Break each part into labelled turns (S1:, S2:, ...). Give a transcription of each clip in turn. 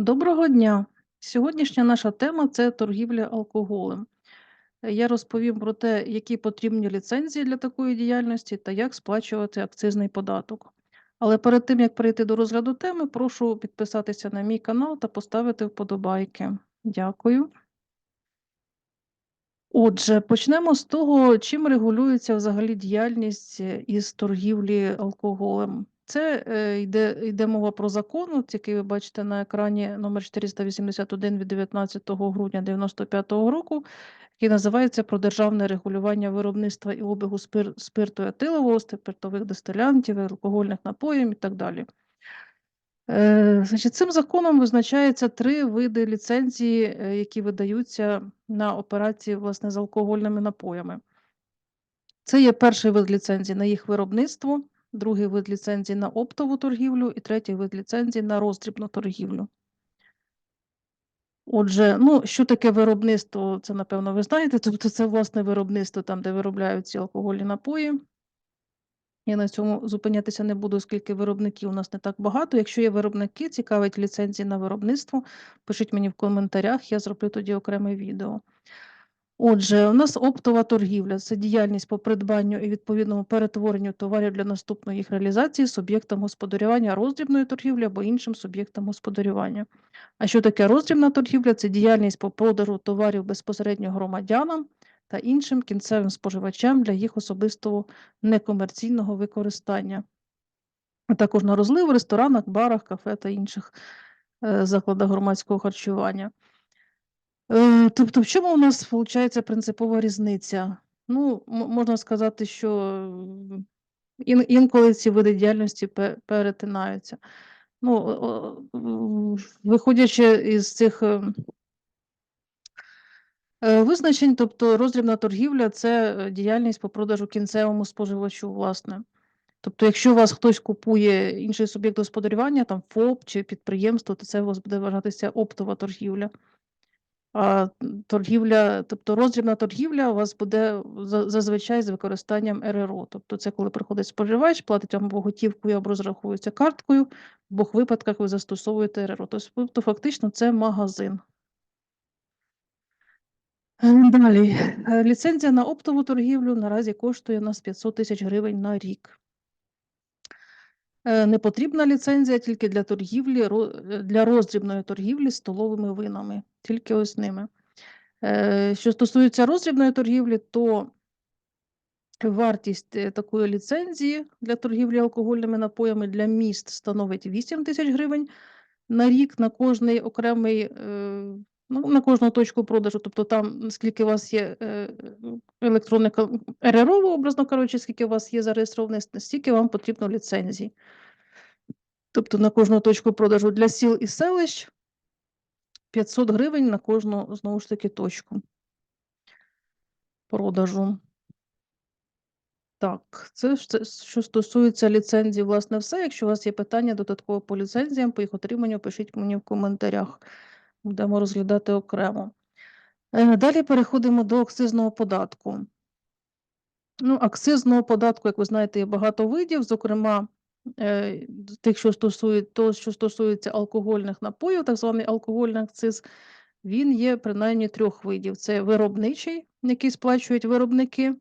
S1: Доброго дня! Сьогоднішня наша тема це торгівля алкоголем. Я розповім про те, які потрібні ліцензії для такої діяльності та як сплачувати акцизний податок. Але перед тим як перейти до розгляду теми, прошу підписатися на мій канал та поставити вподобайки. Дякую. Отже, почнемо з того, чим регулюється взагалі діяльність е, із торгівлі алкоголем. Це е, йде, йде мова про закон, який ви бачите на екрані номер 481 від 19 грудня 1995 року, який називається про державне регулювання виробництва і обігу спир, спирту етилового, спиртових дистилянтів, алкогольних напоїв і так далі. Е, Значить, цим законом визначається три види ліцензії, е, які видаються на операції власне з алкогольними напоями. Це є перший вид ліцензії на їх виробництво, другий вид ліцензії на оптову торгівлю і третій вид ліцензії на роздрібну торгівлю. Отже, ну, що таке виробництво, це, напевно, ви знаєте. Тобто це власне виробництво там, де виробляють ці алкогольні напої. Я на цьому зупинятися не буду, оскільки виробників у нас не так багато. Якщо є виробники, цікавить ліцензії на виробництво, пишіть мені в коментарях, я зроблю тоді окреме відео. Отже, у нас оптова торгівля це діяльність по придбанню і відповідному перетворенню товарів для наступної їх реалізації суб'єктам господарювання роздрібної торгівлі або іншим суб'єктам господарювання. А що таке роздрібна торгівля? Це діяльність по продажу товарів безпосередньо громадянам та іншим кінцевим споживачам для їх особистого некомерційного використання, а також на розлив в ресторанах, барах, кафе та інших е, закладах громадського харчування. Е, Тобто, в чому у нас виходить принципова різниця? Ну, можна сказати, що ін- інколи ці види діяльності перетинаються. Ну, виходячи із цих ем, Е, Визначень, тобто роздрібна торгівля це е, діяльність по продажу кінцевому споживачу, власне. Тобто, якщо у вас хтось купує інший суб'єкт господарювання, там ФОП чи підприємство, то це у вас буде вважатися оптова торгівля. А торгівля, тобто роздрібна торгівля у вас буде зазвичай з використанням РРО. Тобто, це коли приходить споживач, платить вам або готівкою або розраховується карткою, в обох випадках ви застосовуєте РРО. Тобто, фактично, це магазин. Е, Далі. Е, Ліцензія на оптову торгівлю наразі коштує нас 500 тисяч гривень на рік. Е, Не потрібна ліцензія тільки для торгівлі, е, для роздрібної торгівлі столовими винами, тільки ось ними. Е, Що стосується роздрібної торгівлі, то вартість такої ліцензії для торгівлі алкогольними напоями для міст становить 8 тисяч гривень на рік на кожний окремий, ну, на кожну точку продажу. Тобто там, скільки у вас є е, РРО, образно кажучи, скільки у вас є зареєстрованих, стільки вам потрібно ліцензій. Тобто на кожну точку продажу для сіл і селищ 500 гривень на кожну, знову ж таки, точку продажу. Так, це що стосується ліцензії, власне, все. Якщо у вас є питання додатково по ліцензіям, по їх отриманню, пишіть мені в коментарях. Будемо розглядати окремо. Е, Далі переходимо до акцизного податку. Ну, акцизного податку, як ви знаєте, є багато видів, зокрема, тих, що стосують того, що стосується алкогольних напоїв, так званий алкогольний акциз, він є принаймні трьох видів: це виробничий, який сплачують виробники,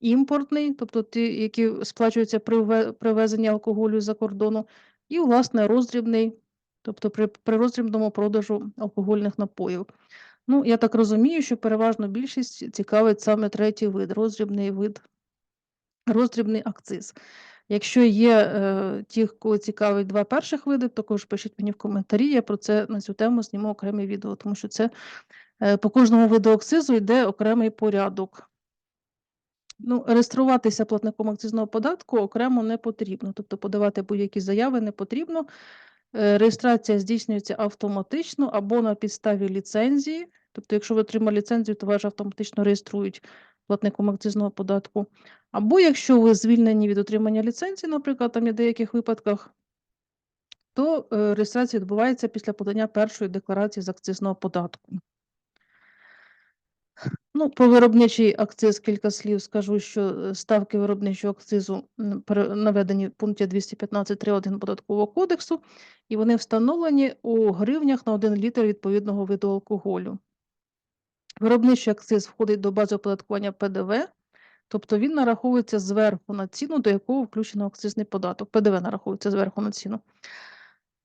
S1: імпортний, тобто ті, які сплачуються при вве- при ввезенні алкоголю з-за кордону, і, власне, роздрібний, тобто при, при роздрібному продажу алкогольних напоїв. Ну, я так розумію, що переважно більшість цікавить саме третій вид, роздрібний вид, роздрібний акциз. Якщо є е, ті, кого цікавить два перших види, також пишіть мені в коментарі. Я про це на цю тему зніму окреме відео, тому що це е, по кожному виду акцизу йде окремий порядок. Ну, реєструватися платником акцизного податку окремо не потрібно, тобто подавати будь-які заяви не потрібно. Е, Реєстрація здійснюється автоматично або на підставі ліцензії. Тобто, якщо ви отримали ліцензію, то вас автоматично реєструють платником акцизного податку. Або якщо ви звільнені від отримання ліцензії, наприклад, там є в деяких випадках, то е, реєстрація відбувається після подання першої декларації з акцизного податку. Ну, про виробничий акциз кілька слів скажу, що е, ставки виробничого акцизу наведені в пункті 215.3.1 податкового кодексу, і вони встановлені у гривнях на 1 літр відповідного виду алкоголю. Виробничий акциз входить до бази оподаткування ПДВ, тобто він нараховується зверху на ціну, до якого включено акцизний податок. ПДВ нараховується зверху на ціну.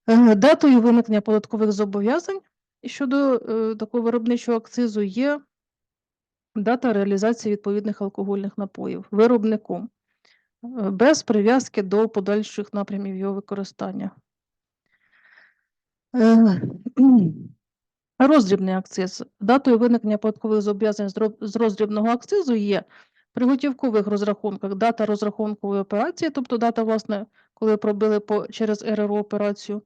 S1: Е, Датою виникнення податкових зобов'язань щодо е, такого виробничого акцизу є дата реалізації відповідних алкогольних напоїв виробником е, без прив'язки до подальших напрямів його використання. Роздрібний акциз. Датою виникнення податкових зобов'язань з роздрібного акцизу є при готівкових розрахунках дата розрахункової операції, тобто дата, власне, коли пробили по, через РРО операцію.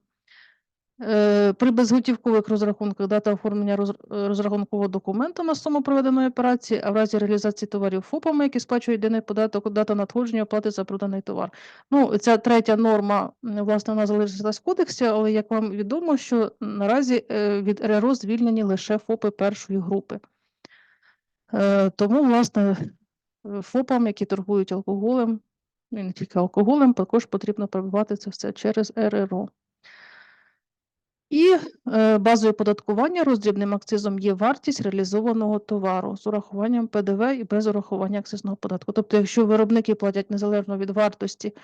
S1: Е, При безготівкових розрахунках дата оформлення е, розрахункового документу на суму проведеної операції, а в разі реалізації товарів ФОПами, які сплачують єдиний податок, дата надходження оплати за проданий товар. Ну, ця третя норма, власне, вона залишилась в кодексі, але як вам відомо, що наразі е, від РРО звільнені лише ФОПи першої групи. Тому, власне, ФОПам, які торгують алкоголем, і не тільки алкоголем, також потрібно пробивати це все через РРО. І е, базою податкування роздрібним акцизом є вартість реалізованого товару з урахуванням ПДВ і без урахування акцизного податку. Тобто, якщо виробники платять незалежно від вартості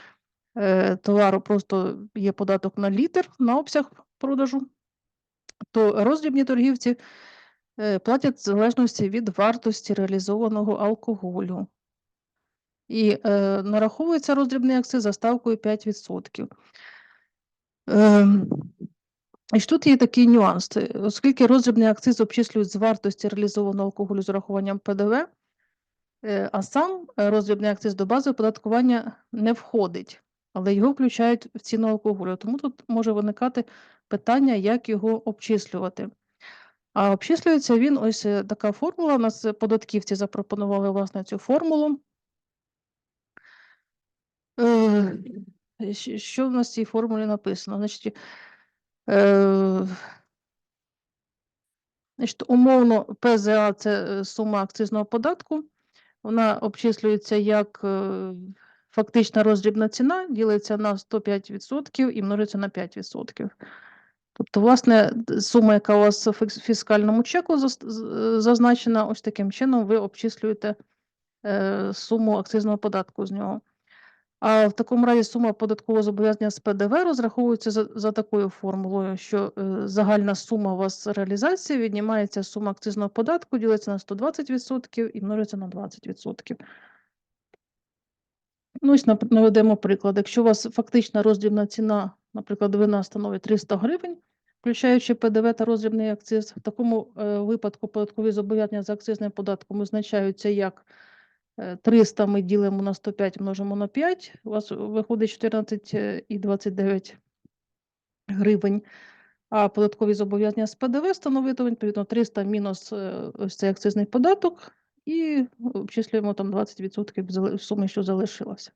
S1: е, товару, просто є податок на літр на обсяг продажу, то роздрібні торгівці е, платять в залежності від вартості реалізованого алкоголю. І е, нараховується роздрібний акциз за ставкою 5%. Ем, і ж тут є такий нюанс, оскільки роздрібний акциз обчислюють з вартості реалізованого алкоголю з урахуванням ПДВ, е, а сам роздрібний акциз до бази оподаткування не входить, але його включають в ціну алкоголю. Тому тут може виникати питання, як його обчислювати. А обчислюється він, ось е, така формула. У нас податківці запропонували власне цю формулу. Е, Що в нас в цій формулі написано? Значить, Значить, умовно, ПЗА це е, сума акцизного податку. Вона обчислюється як е, фактична роздрібна ціна, ділиться на 105% і множиться на 5%. Тобто, власне, сума, яка у вас в фіскальному чеку е, зазначена, ось таким чином ви обчислюєте е, суму акцизного податку з нього. А в такому разі сума податкового зобов'язання з ПДВ розраховується за, за такою формулою, що е, загальна сума у вас реалізації віднімається сума акцизного податку, ділиться на 120% і множиться на 20%. Ну, ось наведемо приклад. Якщо у вас фактична роздрібна ціна, наприклад, вина становить 300 гривень, включаючи ПДВ та роздрібний акциз, в такому е, випадку податкові зобов'язання за акцизним податком визначаються як 300 ми ділимо на 105, множимо на 5, у вас виходить 14,29 гривень. А податкові зобов'язання з ПДВ становити відповідно 300 мінус е, ось цей акцизний податок і обчислюємо там 20% зали- суми, що залишилося.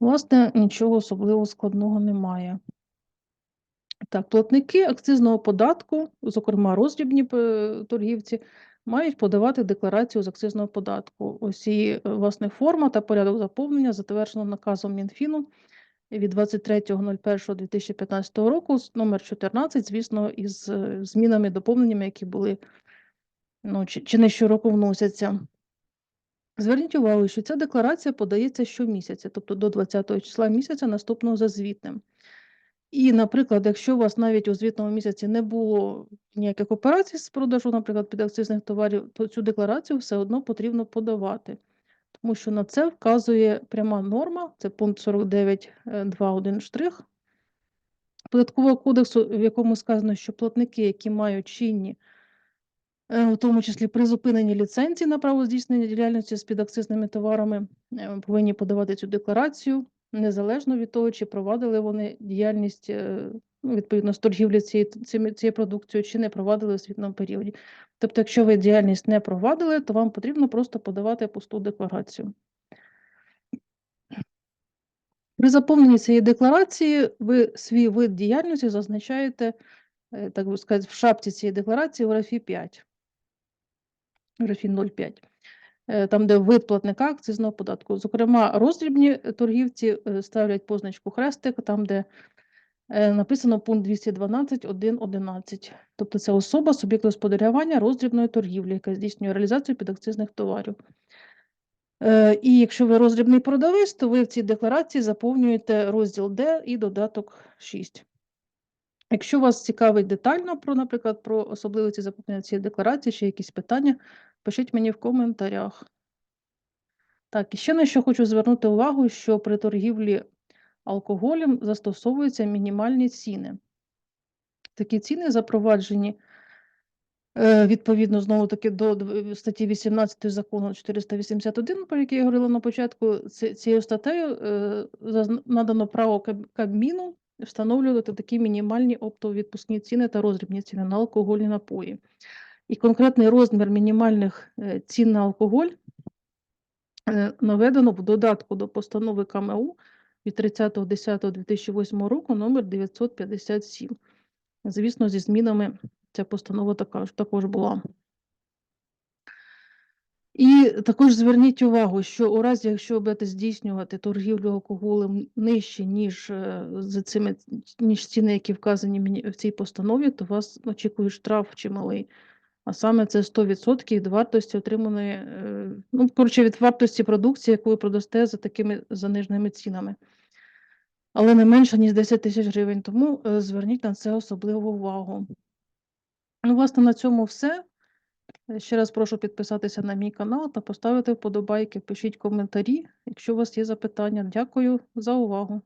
S1: Власне, нічого особливо складного немає. Так, платники акцизного податку, зокрема роздрібні е, торгівці, мають подавати декларацію з акцизного податку. Ось її е, власне форма та порядок заповнення затверджено наказом Мінфіну від 23.01.2015 року, номер 14, звісно, із е, змінами, доповненнями, які були ну, чи, чи не щороку вносяться. Зверніть увагу, що ця декларація подається щомісяця, тобто до 20 числа місяця наступного за звітним. І, наприклад, якщо у вас навіть у звітному місяці не було ніяких операцій з продажу, наприклад, підакцизних товарів, то цю декларацію все одно потрібно подавати. Тому що на це вказує пряма норма, це пункт 49.2.1 штрих Податкового кодексу, в якому сказано, що платники, які мають чинні, е, в тому числі призупинені ліцензії на право здійснення діяльності з підакцизними товарами, е, повинні подавати цю декларацію незалежно від того, чи провадили вони діяльність е, ну, відповідно з торгівлі цією, цією продукцією, чи не провадили у звітному періоді. Тобто, якщо ви діяльність не провадили, то вам потрібно просто подавати пусту декларацію. При заповненні цієї декларації ви свій вид діяльності зазначаєте, е, так би сказати, в шапці цієї декларації в графі 5. графі 0,5. Е, Там, де вид платника акцизного податку. Зокрема, роздрібні торгівці е, ставлять позначку хрестик, там, де е, написано пункт 212, 1, 11. Тобто це особа, суб'єкт господарювання роздрібної торгівлі, яка здійснює реалізацію підакцизних товарів. І якщо ви роздрібний продавець, то ви в цій декларації заповнюєте розділ Д і додаток 6. Якщо вас цікавить детально про, наприклад, про особливості заповнення цієї декларації, ще якісь питання, пишіть мені в коментарях. Так, і ще на що хочу звернути увагу, що при торгівлі алкоголем застосовуються мінімальні ціни. Такі ціни запроваджені е, відповідно знову таки до статті 18 закону 481, про який я говорила на початку. Цією статтею е, надано право Кабміну встановлювати такі мінімальні оптово-відпускні ціни та роздрібні ціни на алкогольні напої. І конкретний розмір мінімальних е, цін на алкоголь е, наведено в додатку до постанови КМУ від 30.10.2008 року номер 957. Звісно, зі змінами ця постанова також була. І також зверніть увагу, що у разі, якщо будете здійснювати торгівлю алкоголем нижче, ніж е, за цими ніж ціни, які вказані в цій постанові, то вас очікує штраф чималий. А саме це 100% від вартості отриманої, е, ну, коротше, від вартості продукції, яку ви продасте за такими заниженими цінами. Але не менше, ніж 10 тисяч гривень. Тому е, зверніть на це особливу увагу. Ну, власне, на цьому все. Ще раз прошу підписатися на мій канал та поставити вподобайки. Пишіть коментарі, якщо у вас є запитання. Дякую за увагу.